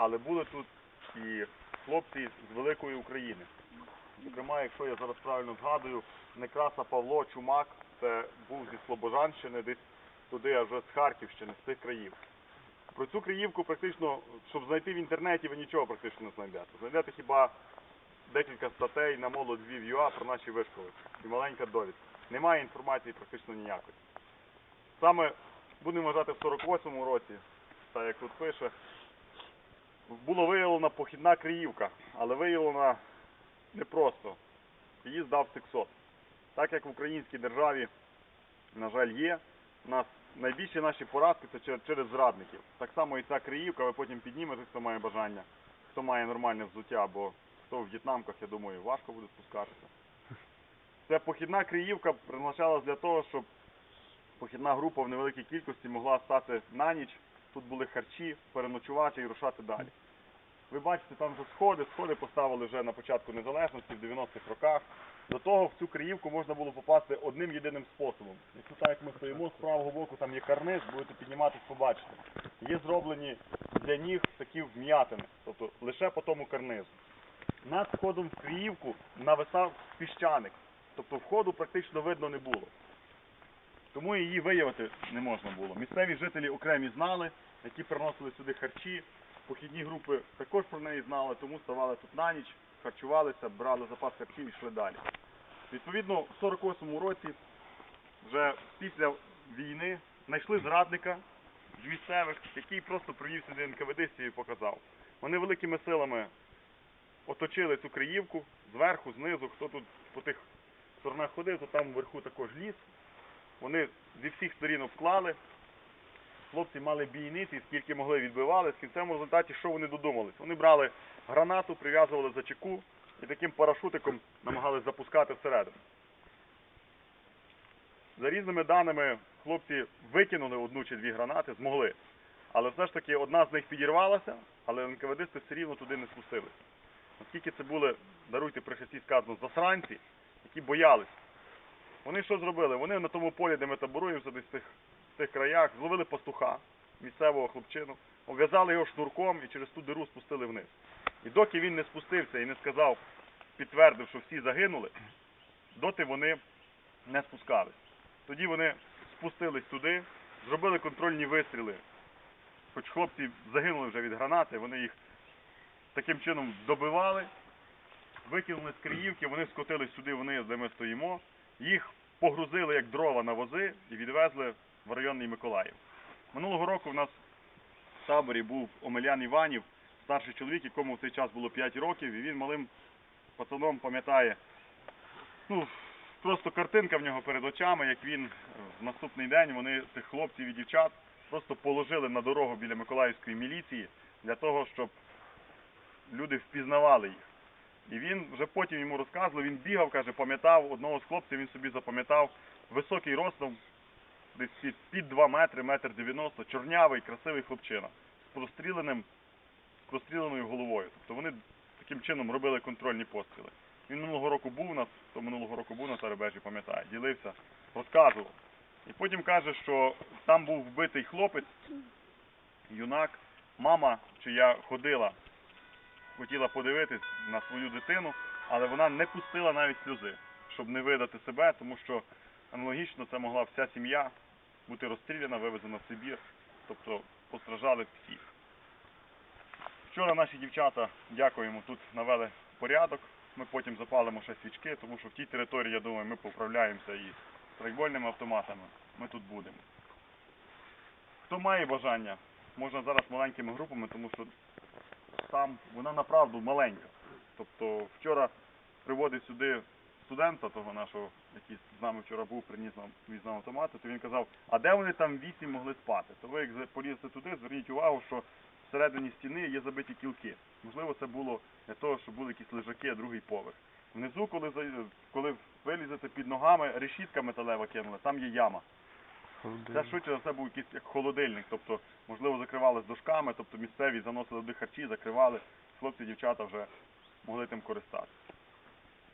але були тут і хлопці з великої України. Зокрема, якщо я зараз правильно згадую, Некраса Павло Чумак, це був зі Слобожанщини, десь туди, аж з Харківщини, з цих країв. Про цю Криївку практично, щоб знайти в інтернеті, ви нічого практично не знайдете. Знайдете хіба декілька статей на молодь Львів.ua про наші вишколи і маленька довідка. Немає інформації практично ніякої. Саме будемо вважати в 48-му році, так як тут пише, було виявлена похідна Криївка, але виявлена непросто. Її здав Сексот. Так як в українській державі, на жаль, є, у нас найбільші наші поразки це через зрадників. Так само і ця Криївка, ви потім піднімете, хто має бажання, хто має нормальне взуття, бо хто в в'єтнамках, я думаю, важко буде спускатися. Ця похідна Криївка призначалась для того, щоб похідна група в невеликій кількості могла стати на ніч. Тут були харчі, переночувати і рушати далі. Ви бачите, там вже сходи, сходи поставили вже на початку незалежності в 90-х роках. До того в цю Криївку можна було попасти одним єдиним способом. Якщо так як ми стоїмо з правого боку, там є карниз, будете підніматись, побачите. Є зроблені для ніг такі вм'ятини, тобто лише по тому карнизу. Над входом в Криївку нависав піщаник, тобто входу практично видно не було. Тому її виявити не можна було. Місцеві жителі окремі знали, які приносили сюди харчі. Похідні групи також про неї знали, тому ставали тут на ніч, харчувалися, брали запас харчів і йшли далі. Відповідно, в 48-му році, вже після війни, знайшли зрадника з місцевих, який просто привів сюди НКВД і показав. Вони великими силами оточили цю Криївку зверху, знизу, хто тут по тих сторонах ходив, то там вверху також ліс. Вони зі всіх сторін обклали. Хлопці мали бійниці, скільки могли відбивали. В кінцевому результаті що вони додумались? Вони брали гранату, прив'язували за чеку і таким парашутиком намагались запускати всередину. За різними даними, хлопці викинули одну чи дві гранати, змогли. Але все ж таки одна з них підірвалася, але НКВДисти все рівно туди не спустилися. Оскільки це були, даруйте при хресті сказано, засранці, які боялись. Вони що зробили? Вони на тому полі, де ми таборуємося, десь в тих, в тих краях, зловили пастуха, місцевого хлопчину, обв'язали його шнурком і через ту диру спустили вниз. І доки він не спустився і не сказав, підтвердив, що всі загинули, доти вони не спускались. Тоді вони спустились туди, зробили контрольні вистріли. Хоч хлопці загинули вже від гранати, вони їх таким чином добивали, викинули з Криївки, вони скотились сюди вниз, де ми стоїмо. Їх погрузили як дрова на вози і відвезли в районний Миколаїв. Минулого року в нас в таборі був Омелян Іванів, старший чоловік, якому в цей час було 5 років, і він малим пацаном пам'ятає. Ну, просто картинка в нього перед очами, як він е, в наступний день вони тих хлопців і дівчат просто положили на дорогу біля Миколаївської міліції для того, щоб люди впізнавали їх. І він вже потім йому розказував, він бігав, каже, пам'ятав одного з хлопців, він собі запам'ятав високий ростом, десь під, під 2 метри, метр 90, чорнявий, красивий хлопчина з простріленим, з простріленою головою. Тобто вони таким чином робили контрольні постріли. Він минулого року був у нас, то минулого року був на Тарабежі, пам'ятає, ділився, розказував. І потім каже, що там був вбитий хлопець, юнак, мама, чия ходила хотіла подивитись на свою дитину, але вона не пустила навіть сльози, щоб не видати себе, тому що аналогічно це могла вся сім'я бути розстріляна, вивезена в Сибір, тобто постраждали всі. Вчора наші дівчата, дякуємо, тут навели порядок. Ми потім запалимо ще свічки, тому що в тій території, я думаю, ми поправляємося і страйкбольними автоматами. Ми тут будемо. Хто має бажання, можна зараз маленькими групами, тому що там вона направду маленька. Тобто вчора приводив сюди студента того нашого, який з нами вчора був, приніс нам віз нам автомати, то він казав, а де вони там вісім могли спати? То ви як полізете туди, зверніть увагу, що всередині стіни є забиті кілки. Можливо, це було для того, щоб були якісь лежаки, другий поверх. Внизу, коли, коли вилізете під ногами, решітка металева кинула, там є яма. Це швидше за все був якийсь як холодильник, тобто, можливо, закривали з дошками, тобто місцеві заносили туди харчі, закривали, хлопці, дівчата вже могли тим користатися.